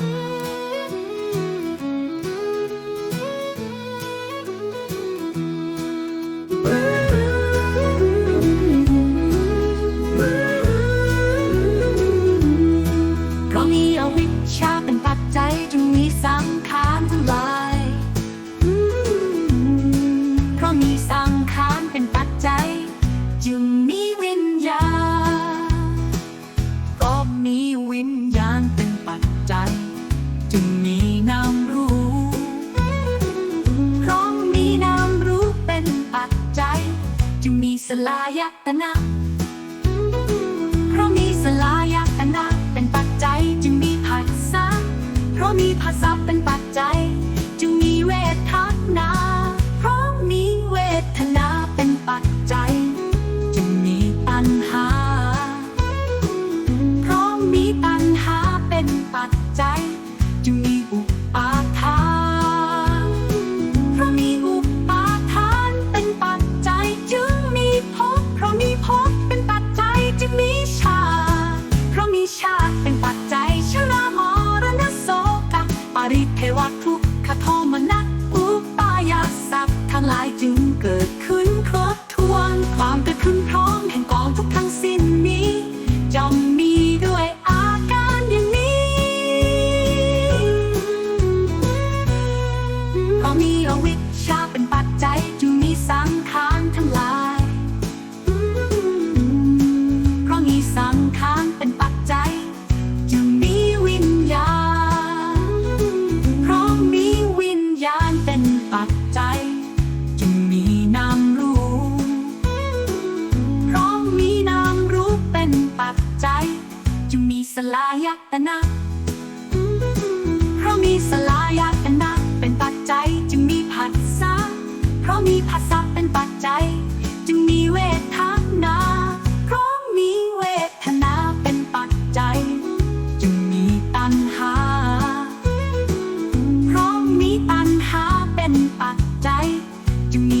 you. จึมีสลายตนะ สลายตนะเพราะมีสลายตนะเป็นปัจจัยจึงมีผัสสะเพราะมีผัสสะเป็นปัจจัย จึงมีเวทนา เพราะมีเวทนาเป็นปัจจัย จึงมีตัณหา เพราะมีตัณหาเป็นปัจจัย จึงมี